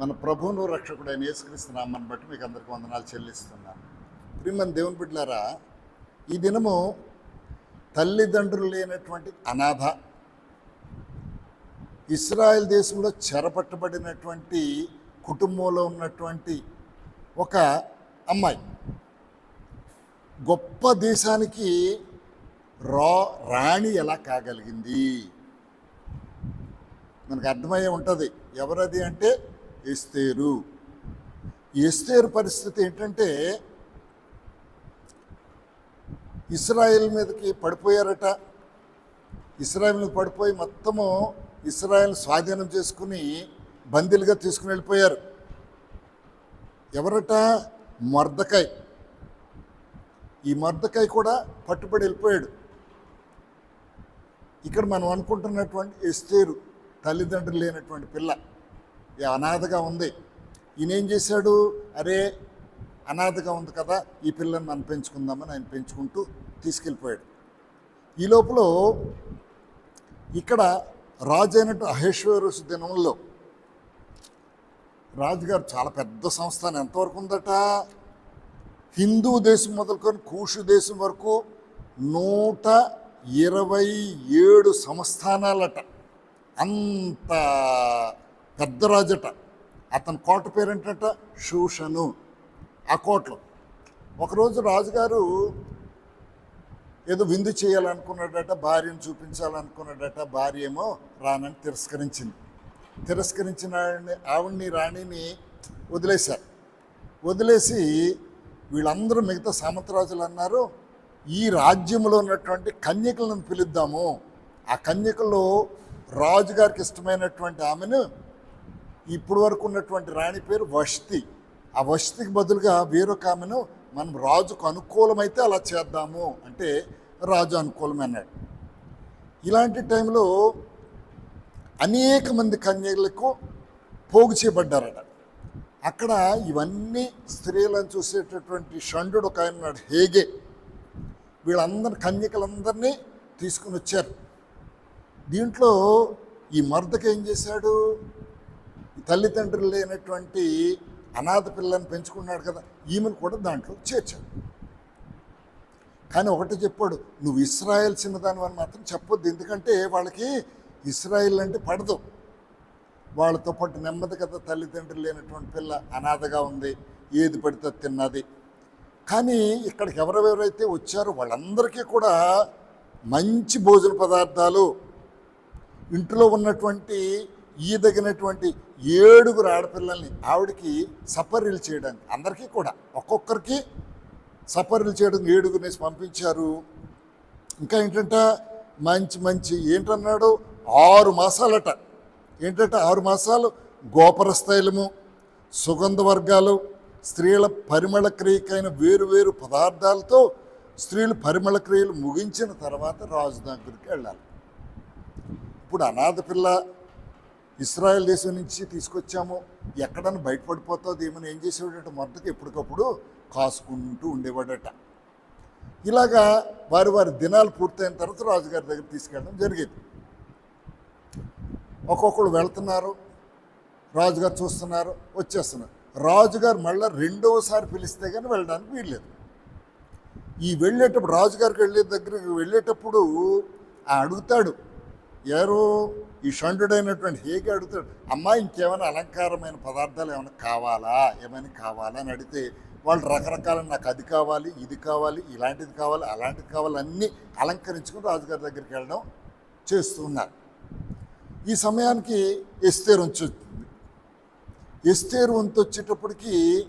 మన ప్రభువును రక్షకుడైన యేసుక్రీస్తు నామాన్ని బట్టి మీకు అందరికీ వందనాలు చెల్లిస్తున్నాను. ప్రియమని దేవుని బిడ్డలారా ఈ దినము తల్లిదండ్రులు లేనటువంటి అనాథ ఇస్రాయెల్ దేశంలో చెరపట్టబడినటువంటి కుటుంబంలో ఉన్నటువంటి ఒక అమ్మాయి. గొప్ప దేశానికి రా రాణి ఎలా కాగలిగింది? మనకు అర్థమయ్యే ఉంటుంది. ఎవరది అంటే ఎస్తేరు. ఎస్తేరు పరిస్థితి ఏంటంటే ఇస్రాయెల్ మీదకి పడిపోయారట. ఇస్రాయేల్ మీద పడిపోయి మొత్తము ఇస్రాయేల్ స్వాధీనం చేసుకుని బందీలుగా తీసుకుని వెళ్ళిపోయారు. ఎవరట? మర్దకాయ్ ఈ మర్దకాయ్ కూడా పట్టుబడి వెళ్ళిపోయాడు. ఇక్కడ మనం అనుకుంటున్నటువంటి ఎస్తేరు తల్లిదండ్రులు లేనటువంటి పిల్ల. అనాథగా ఉంది. ఈయన ఏం చేశాడు? అరే అనాథగా ఉంది కదా ఈ పిల్లని మనం పెంచుకుందామని ఆయన పెంచుకుంటూ తీసుకెళ్ళిపోయాడు. ఈ లోపల ఇక్కడ రాజు అయినట్టు అహేశ్వరస్ దినంలో రాజుగారు చాలా పెద్ద సంస్థానం. ఎంతవరకు ఉందట? హిందూ దేశం మొదలుకొని కూషు దేశం వరకు నూట ఇరవై ఏడు సంస్థానాలట. అంత పెద్ద రాజట అతని కోట పేరేంటట? షూషను ఆ కోటలో. ఒకరోజు రాజుగారు ఏదో విందు చేయాలనుకున్నాడట భార్యను చూపించాలనుకున్నాడట భార్య ఏమో రానని తిరస్కరించింది. తిరస్కరించిన ఆవిడ్ని రాణిని వదిలేశారు. వదిలేసి వీళ్ళందరూ మిగతా సామంతరాజులు అన్నారు ఈ రాజ్యంలో ఉన్నటువంటి కన్యకలను పిలుద్దాము. ఆ కన్యకలో రాజుగారికి ఇష్టమైనటువంటి ఆమెను ఇప్పుడు వరకు ఉన్నటువంటి రాణి పేరు వష్తి ఆ వష్తికి బదులుగా వేరొక ఆమెను మనం రాజుకు అనుకూలమైతే అలా చేద్దాము అంటే రాజు అనుకూలమే అన్నాడు. ఇలాంటి టైంలో అనేక మంది కన్యలకు పోగు చేయబడ్డారట. అక్కడ ఇవన్నీ స్త్రీలను చూసేటటువంటి షండు ఒక ఆయన ఉన్నాడు హేగే. వీళ్ళందరి కన్యకలందరినీ తీసుకుని వచ్చారు. దీంట్లో ఈ మర్దక ఏం చేశాడు? తల్లిదండ్రులు లేనటువంటి అనాథ పిల్లని పెంచుకున్నాడు కదా ఈమెను కూడా దాంట్లో చేర్చాడు. కానీ ఒకటి చెప్పాడు నువ్వు ఇస్రాయల్ చిన్నదాని అని మాత్రం చెప్పొద్దు. ఎందుకంటే వాళ్ళకి ఇస్రాయిల్ అంటే పడదు. వాళ్ళతో పాటు నెమ్మది కదా తల్లిదండ్రులు లేనటువంటి పిల్ల అనాథగా ఉంది ఏది పడితే అది తిన్నది. కానీ ఇక్కడికి ఎవరెవరైతే వచ్చారో వాళ్ళందరికీ కూడా మంచి భోజన పదార్థాలు ఇంట్లో ఉన్నటువంటి ఈదగినటువంటి ఏడుగురు ఆడపిల్లల్ని ఆవిడకి సపర్యలు చేయడానికి అందరికీ కూడా ఒక్కొక్కరికి సపర్యలు చేయడం ఏడుగునేసి పంపించారు. ఇంకా ఏంటంటే మంచి మంచి ఏంటన్నాడు? ఆరు మాసాలట. ఏంటంటే ఆరు మాసాలు? గోపర స్థైలము సుగంధ వర్గాలు స్త్రీల పరిమళ క్రియకైన వేరు వేరు పదార్థాలతో స్త్రీలు పరిమళ క్రియలు ముగించిన తర్వాత రాజు దగ్గరికి వెళ్ళాలి. ఇప్పుడు అనాథ పిల్ల ఇస్రాయల్ దేశం నుంచి తీసుకొచ్చాము. ఎక్కడన్నా బయటపడిపోతుంది ఏమైనా ఏం చేసేవాడట? మొదటికి ఎప్పటికప్పుడు కాసుకుంటూ ఉండేవాడట. ఇలాగా వారి వారి దినాలు పూర్తయిన తర్వాత రాజుగారి దగ్గర తీసుకెళ్ళడం జరిగేది. ఒక్కొక్కరు వెళ్తున్నారు. రాజుగారు చూస్తున్నారు వచ్చేస్తున్నారు. రాజుగారు మళ్ళీ రెండవసారి పిలిస్తే కానీ వెళ్ళడానికి వీల్లేదు. ఈ వెళ్ళేటప్పుడు రాజుగారికి వెళ్ళే దగ్గరికి వెళ్ళేటప్పుడు అడుగుతాడు ఎవరు ఈ షండుడైనటువంటి హేగి అడుగుతాడు అమ్మా ఇంకేమైనా అలంకారమైన పదార్థాలు ఏమైనా కావాలా? ఏమైనా కావాలా? అని అడిగితే వాళ్ళు రకరకాల నాకు అది కావాలి ఇది కావాలి ఇలాంటిది కావాలి అలాంటిది కావాలి అన్నీ అలంకరించుకుని రాజుగారి దగ్గరికి వెళ్ళడం చేస్తూ ఉన్నారు. ఈ సమయానికి ఎస్తేరు వంచి వచ్చింది. ఎస్తేరు వంతు వచ్చేటప్పటికి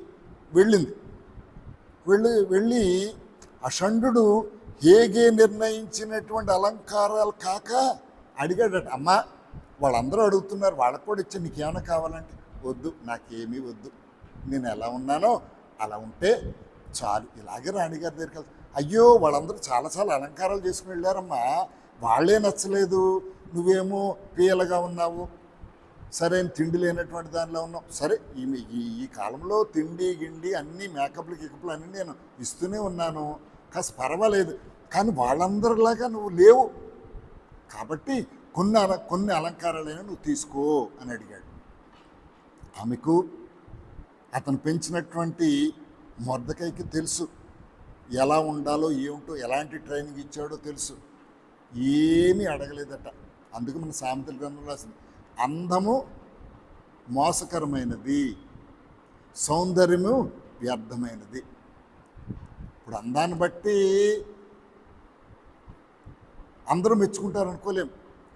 వెళ్ళింది. వెళ్ళి వెళ్ళి ఆ షండు హేగే నిర్ణయించినటువంటి అలంకారాలు కాక అడిగాడట అమ్మా వాళ్ళందరూ అడుగుతున్నారు వాళ్ళకు కూడా ఇచ్చి నీకేమైనా కావాలంటే. వద్దు నాకేమీ వద్దు. నేను ఎలా ఉన్నానో అలా ఉంటే చాలు. ఇలాగే రాణిగారి దగ్గరికి వెళ్తా అయ్యో వాళ్ళందరూ చాలా చాలా అలంకారాలు చేసుకుని వెళ్ళారమ్మా. వాళ్ళే నచ్చలేదు. నువ్వేమో పీయలగా ఉన్నావు. సరైన తిండి లేనటువంటి దానిలో ఉన్నావు. సరే ఈ ఈ ఈ కాలంలో తిండి గిండి అన్నీ మేకప్లు గికప్లు అన్నీ నేను ఇస్తూనే ఉన్నాను. కాస్త పర్వాలేదు. కానీ వాళ్ళందరిలాగా నువ్వు లేవు. కాబట్టి కొన్ని అల కొన్ని అలంకారాలైనా నువ్వు తీసుకో అని అడిగాడు. ఆమెకు అతను పెంచినటువంటి మొద్దకైకి తెలుసు. ఎలా ఉండాలో ఏమిటో ఎలాంటి ట్రైనింగ్ ఇచ్చాడో తెలుసు. ఏమీ అడగలేదట. అందుకు మన సామెతల గ్రంథం రాసింది. అందము మోసకరమైనది సౌందర్యము వ్యర్థమైనది. ఇప్పుడు అందాన్ని బట్టి అందరూ మెచ్చుకుంటారు అనుకోలేం.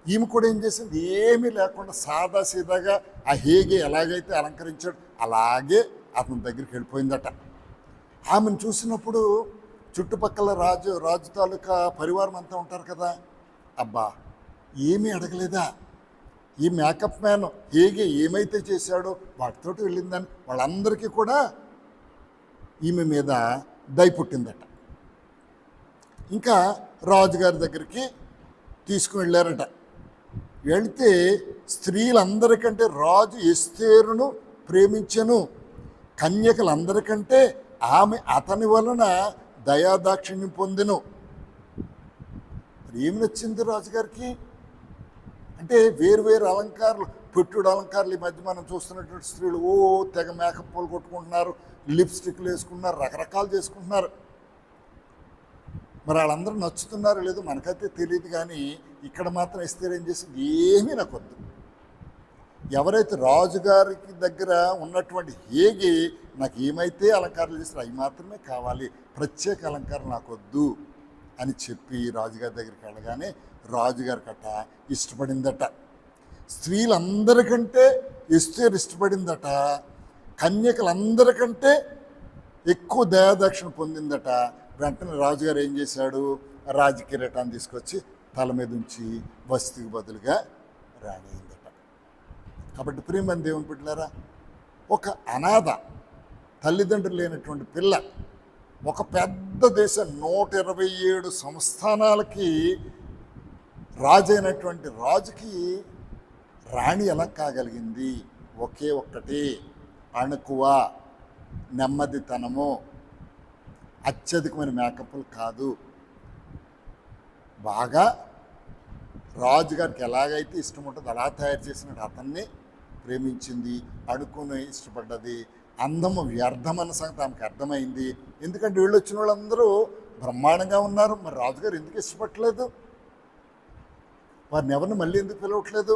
ఈమె కూడా ఏం చేసింది? ఏమీ లేకుండా సాదా సీదాగా ఆ హేగే ఎలాగైతే అలంకరించాడు అలాగే అతని దగ్గరికి వెళ్ళిపోయిందట. ఆమెను చూసినప్పుడు చుట్టుపక్కల రాజు రాజు తాలూకా పరివారం అంతా ఉంటారు కదా. అబ్బా ఏమీ అడగలేదా? ఈ మేకప్ మ్యాన్ హేగే ఏమైతే చేశాడో వాటితోటి వెళ్ళిందని వాళ్ళందరికీ కూడా ఈమె మీద దయ పుట్టిందట. ఇంకా రాజుగారి దగ్గరికి తీసుకుని వెళ్ళారట వెళితే స్త్రీలందరికంటే రాజు ఎస్తేరును ప్రేమించను. కన్యకలందరికంటే ఆమె అతని వలన దయాదాక్షిణ్యం పొందెను. ఏమి నచ్చింది రాజుగారికి? అంటే వేరు వేరు అలంకారాలు పెట్టుడు అలంకారాలు ఈ మధ్య మనం చూస్తున్నటువంటి స్త్రీలు ఓ తెగ మేకప్ పూలు కొట్టుకుంటున్నారు లిప్స్టిక్లు వేసుకుంటున్నారు రకరకాలు చేసుకుంటున్నారు. మరి వాళ్ళందరూ నచ్చుతున్నారో లేదో మనకైతే తెలియదు కానీ ఇక్కడ మాత్రం ఇస్తే ఏం చేసింది ఏమీ నాకు వద్దు ఎవరైతే రాజుగారికి దగ్గర ఉన్నటువంటి హేగి నాకు ఏమైతే అలంకారాలు చేస్తారో అవి మాత్రమే కావాలి. ప్రత్యేక అలంకారం నాకు వద్దు అని చెప్పి రాజుగారి దగ్గరికి వెళ్ళగానే రాజుగారి కట్ట ఇష్టపడిందట. స్త్రీలందరికంటే ఎస్తేర్ ఇష్టపడిందట. కన్యకలందరికంటే ఎక్కువ దయాదక్షిణ పొందిందట. వెంటనే రాజుగారు ఏం చేశాడు? రాజకిరీటాన్ని తీసుకొచ్చి తల మీద ఉంచి వసతికి బదులుగా రాణిందట. కాబట్టి ప్రియమని దేవుని పెట్టినారా ఒక అనాథ తల్లిదండ్రులు లేనటువంటి పిల్ల ఒక పెద్ద దేశం నూట ఇరవై ఏడు సంస్థానాలకి రాజైనటువంటి రాజుకి రాణి ఎలా కాగలిగింది? ఒకే ఒక్కటి అణుకువ నెమ్మదితనము అత్యధికమైన మేకప్లు కాదు. బాగా రాజుగారికి ఎలాగైతే ఇష్టం ఉంటుందో అలా తయారు చేసినట్టు అతన్ని ప్రేమించింది అడుక్కుని ఇష్టపడ్డది. అందము వ్యర్థమన్న సంగతి ఆమెకు అర్థమైంది. ఎందుకంటే వీళ్ళు వచ్చిన వాళ్ళందరూ బ్రహ్మాండంగా ఉన్నారు. మరి రాజుగారు ఎందుకు ఇష్టపడలేదు వారిని ఎవరిని మళ్ళీ ఎందుకు పిలవట్లేదు?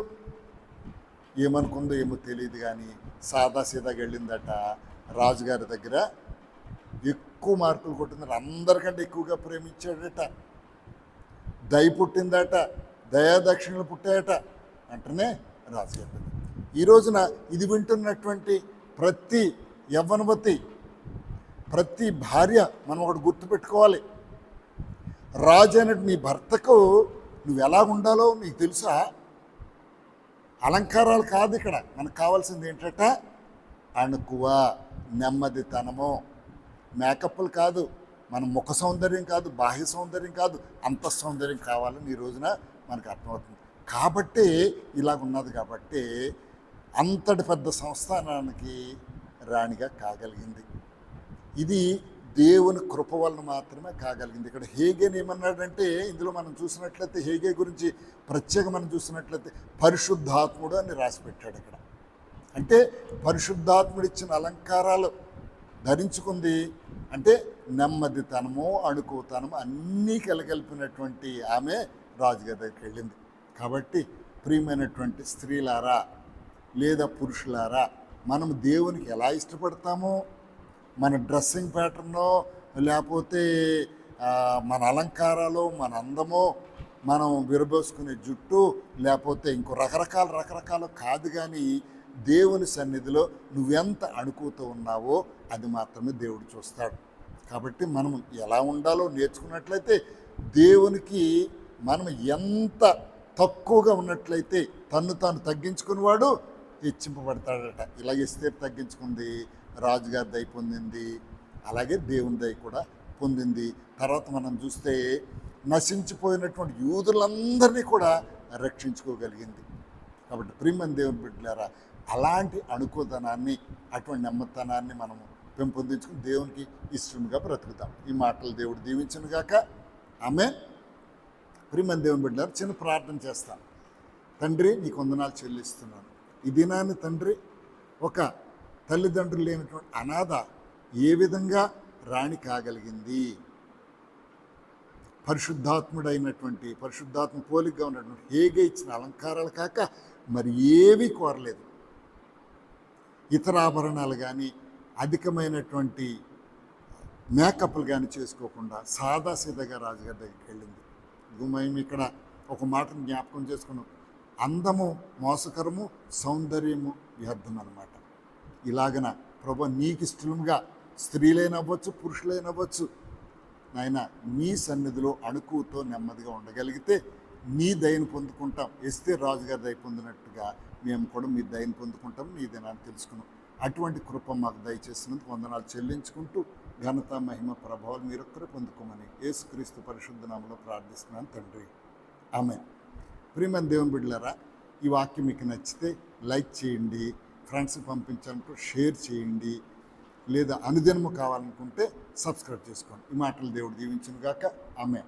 ఏమనుకుందో ఏమో తెలియదు కానీ సాదా సీదాగా వెళ్ళిందట రాజుగారి దగ్గర ఎక్కువ మార్కులు కొట్టిందట. అందరికంటే ఎక్కువగా ప్రేమించాడట. దయ పుట్టిందట. దయాదక్షిణలు పుట్టాయట. అంటేనే రాజకీయ. ఈ రోజున ఇది వింటున్నటువంటి ప్రతి యవ్వనవతి ప్రతి భార్య మనం ఒకటి గుర్తుపెట్టుకోవాలి. రాజు అయినట్టు నీ భర్తకు నువ్వు ఎలా ఉండాలో నీకు తెలుసా? అలంకారాలు కాదు ఇక్కడ. మనకు కావాల్సింది ఏంటట? అణుకువ నెమ్మదితనము. మేకప్లు కాదు మన ముఖ సౌందర్యం కాదు బాహ్య సౌందర్యం కాదు అంత సౌందర్యం కావాలని ఈ రోజున మనకు అర్థమవుతుంది. కాబట్టి ఇలాగ ఉన్నది కాబట్టి అంతటి పెద్ద సంస్థానానికి రాణిగా కాగలిగింది. ఇది దేవుని కృప వలన మాత్రమే కాగలిగింది. ఇక్కడ హేగేని ఏమన్నాడంటే ఇందులో మనం చూసినట్లయితే హేగే గురించి ప్రత్యేక మనం చూసినట్లయితే పరిశుద్ధాత్ముడు అని రాసిపెట్టాడు ఇక్కడ. అంటే పరిశుద్ధాత్ముడు ఇచ్చిన అలంకారాలు ధరించుకుంది అంటే నెమ్మదితనము అణుకుతనము అన్నీ కలగలిపినటువంటి ఆమె రాజుగారి దగ్గరికి వెళ్ళింది. కాబట్టి ప్రియమైనటువంటి స్త్రీలారా లేదా పురుషులారా మనం దేవునికి ఎలా ఇష్టపడతామో? మన డ్రెస్సింగ్ ప్యాటర్నో లేకపోతే మన అలంకారాలు మన అందమో మనం విరబోసుకునే జుట్టు లేకపోతే ఇంకో రకరకాల రకరకాలు కాదు కానీ దేవుని సన్నిధిలో నువ్వెంత అణుకుతూ ఉన్నావో అది మాత్రమే దేవుడు చూస్తాడు. కాబట్టి మనం ఎలా ఉండాలో నేర్చుకున్నట్లయితే దేవునికి మనం ఎంత తక్కువగా ఉన్నట్లయితే తన్ను తాను తగ్గించుకునేవాడు హెచ్చింపబడతాడట. ఇలా ఇస్తే తగ్గించుకుంది రాజుగారి దయ పొందింది అలాగే దేవుని దయ కూడా పొందింది. తర్వాత మనం చూస్తే నశించిపోయినటువంటి యూదులందరినీ కూడా రక్షించుకోగలిగింది. కాబట్టి ప్రియమని దేవుని బిడ్డలారా అలాంటి అణుకుతనాన్ని అటువంటి నెమ్మతనాన్ని మనము పెంపొందించుకుని దేవునికి ఇష్టముగా బ్రతుకుతాం. ఈ మాటలు దేవుడు దీవించను గాక. ఆమె ప్రియమని దేవుని బిడ్డారు చిన్న ప్రార్థన చేస్తాను. తండ్రి నీకు వందనాలు చెల్లిస్తున్నాను. ఈ దినాన్ని తండ్రి ఒక తల్లిదండ్రులు లేనటువంటి అనాథ ఏ విధంగా రాణి కాగలిగింది? పరిశుద్ధాత్ముడైనటువంటి పరిశుద్ధాత్మ పోలికగా ఉన్నటువంటి హేగే ఇచ్చిన అలంకారాలు కాక మరి ఏవి కోరలేదు. ఇతర ఆభరణాలు కానీ అధికమైనటువంటి మేకప్లు కానీ చేసుకోకుండా సాదాసీదాగా రాజుగారి దగ్గరికి వెళ్ళింది. మేము ఇక్కడ ఒక మాటను జ్ఞాపకం చేసుకున్నాం. అందము మోసకరము సౌందర్యము వ్యర్థం అన్నమాట ఇలాగన ప్రభు నీకు ఇష్టముగా స్త్రీలైనవ్వచ్చు పురుషులైనవ్వచ్చు నాయన నీ సన్నిధిలో అణుకుతో నెమ్మదిగా ఉండగలిగితే నీ దయను పొందుకుంటాం. ఎస్తే రాజుగారి దయ పొందినట్టుగా మేము కూడా మీ దయని పొందుకుంటాం మీ దినాన్ని తెలుసుకున్నాం. అటువంటి కృప మాకు దయచేసినందుకు వందనాలు చెల్లించుకుంటూ ఘనత మహిమ ప్రభావాలు మీరొక్కరే పొందుకోమని యేసుక్రీస్తు పరిశుద్ధ నామలో ప్రార్థిస్తున్నాను తండ్రి. ఆమె ప్రియమైన దేవుని బిడ్డలారా ఈ వాక్యం మీకు నచ్చితే లైక్ చేయండి ఫ్రెండ్స్కి పంపించాలనుకో షేర్ చేయండి లేదా అనుదినము కావాలనుకుంటే సబ్స్క్రైబ్ చేసుకోండి. ఈ మాటలు దేవుడు దీవించిన గాక ఆమె